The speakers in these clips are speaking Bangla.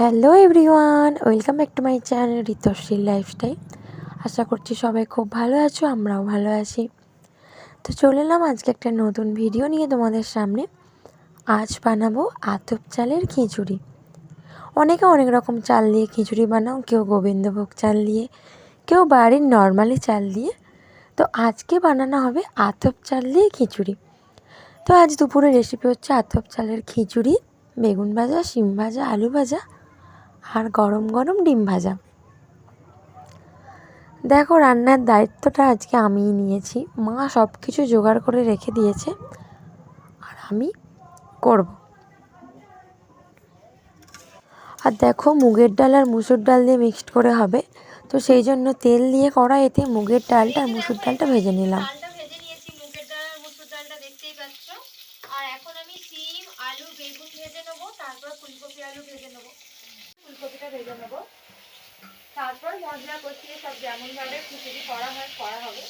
Hello everyone welcome back to my channel ঋতশ্রীর lifestyle আশা করছি সবাই খুব ভালো আছো, আমরাও ভালো আছি। তো চলে এলাম আজকে একটা নতুন ভিডিও নিয়ে তোমাদের সামনে। আজ বানাবো আতপ চালের খিচুড়ি। অনেকে অনেক রকম চাল দিয়ে খিচুড়ি বানাও, কেউ গোবিন্দভোগ চাল দিয়ে, কেউ বাড়ির নর্মালি চাল দিয়ে। তো আজকে বানানো হবে আতপ চাল দিয়ে খিচুড়ি। তো আজ দুপুরে রেসিপি হচ্ছে আতপ চালের খিচুড়ি, বেগুন ভাজা, শিম ভাজা, আলু ভাজা আর গরম গরম ডিম ভাজা। দেখো রান্নার দায়িত্বটা আজকে আমিই নিয়েছি। মা সব কিছু জোগাড় করে রেখে দিয়েছে আর আমি করব। আর দেখো মুগের ডাল আর মুসুর ডাল দিয়ে মিক্সড করে হবে। তো সেই জন্য তেল দিয়ে কড়াইতে মুগের ডালটা আর মুসুর ডালটা ভেজে নিলাম ডালটা ভেজে নিয়েছি মুগের ডাল আর মুসুর ডালটা দেখতেই পাচ্ছ আর এখন আমি সিম আলু বেগুন ভেজে নেব তারপর ফুলকপি আলু ভেজে নেব ফুলকপিটা ভেজে নেব। তারপর মশলা কষিয়ে সব যেমন ভাবে খিচুড়ি করা হয় করা হবে।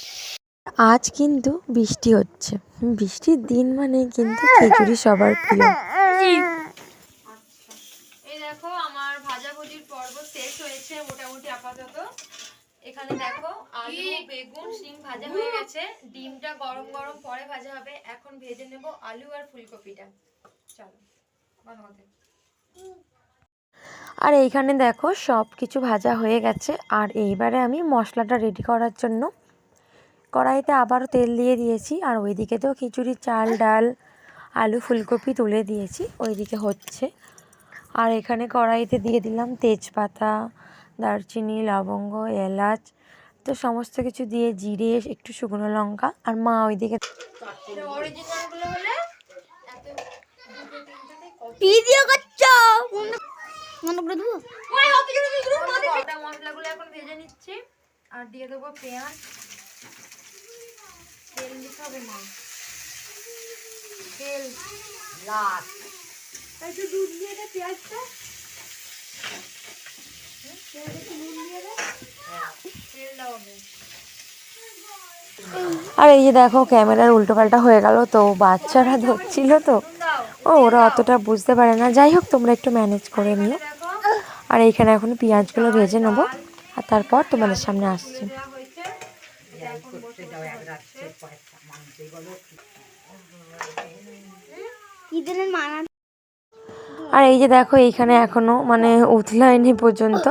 আজ কিন্তু বৃষ্টি হচ্ছে। বৃষ্টির দিন মানে কিন্তু খিচুড়ি সবার প্রিয়। আচ্ছা এই দেখো আমার ভাজাভুজির পর্ব শেষ হয়েছে মোটামুটি আপাতত। এখানে দেখো আলু বেগুন সিম ভাজা হয়ে গেছে। ডিমটা গরম গরম পরে ভাজা হবে। এখন ভেজে নেব আলু আর ফুলকপিটা। চলো করতে আর এইখানে দেখো সব কিছু ভাজা হয়ে গেছে। আর এইবারে আমি মশলাটা রেডি করার জন্য কড়াইতে আবারও তেল দিয়ে দিয়েছি। আর ওইদিকে তো খিচুড়ি, চাল, ডাল, আলু, ফুলকপি তুলে দিয়েছি। ওইদিকে হচ্ছে। আর এখানে কড়াইতে দিয়ে দিলাম তেজপাতা, দারচিনি, লবঙ্গ, এলাচ, তো সমস্ত কিছু দিয়ে জিরে, একটু শুকনো লঙ্কা। আর মা ওইদিকে ভিডিও করছ? করে দেবো? মশলাগুলো এখন ভেজে নিচ্ছি। আর দিয়ে দেবো পেঁয়াজ। তেল দিতে হবে না। তেল লাল। একটু দুধ দিয়ে দে পেঁয়াজটা। হুম, একটু নুন দিয়ে দে। তেল হবে আর এই যে দেখো ক্যামেরার উল্টোপাল্টা হয়ে গেল তো বাচ্চারা ধরছিল তো। ও ওরা অতটা বুঝতে পারে না। যাই হোক তোমরা একটু ম্যানেজ করে নিও। আর এইখানে এখন পেঁয়াজগুলো ভেজে নেব। আর তারপর তোমাদের সামনে আসছি। আর এই যে দেখো, এইখানে এখনও মানে উতলায়নি পর্যন্ত।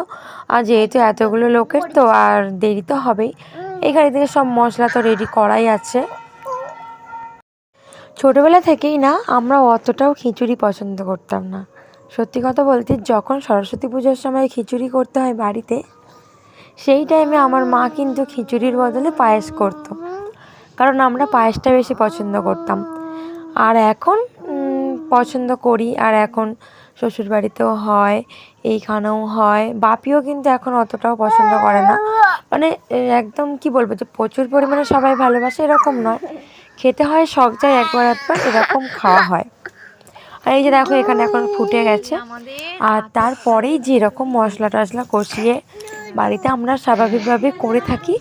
আর যেহেতু এতগুলো লোকের, তো আর দেরি তো হবেই। এখানে থেকে সব মশলা তো রেডি করাই আছে। ছোটবেলা থেকেই না, আমরা অতটাও খিচুড়ি পছন্দ করতাম না। সত্যি কথা বলতে, যখন সরস্বতী পুজোর সময় খিচুড়ি করতে হয় বাড়িতে, সেই টাইমে আমার মা কিন্তু খিচুড়ির বদলে পায়েস করতো। কারণ আমরা পায়েসটা বেশি পছন্দ করতাম। আর এখন পছন্দ করি। আর এখন শ্বশুর বাড়িতেও হয়, এইখানেও হয়। বাপিও কিন্তু এখন অতটাও পছন্দ করে না। মানে একদম কি বলব যে, প্রচুর পরিমাণে সবাই ভালোবাসে এরকম নয়। খেতে হয় শখ যায় একবার একবার এরকম খাওয়া হয়। আর এই যে দেখো, এখানে এখন ফুটে গেছে। আর তারপরেই যেরকম মশলা টশলা কষিয়ে বাড়িতে আমরা স্বাভাবিকভাবে করে থাকি,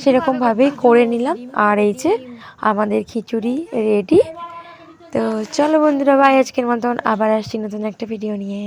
সেরকমভাবেই করে নিলাম। আর এই যে আমাদের খিচুড়ি রেডি। তো চলো বন্ধুরা ভাই আজকের মতন। আবার আসছি নতুন একটা ভিডিও নিয়ে।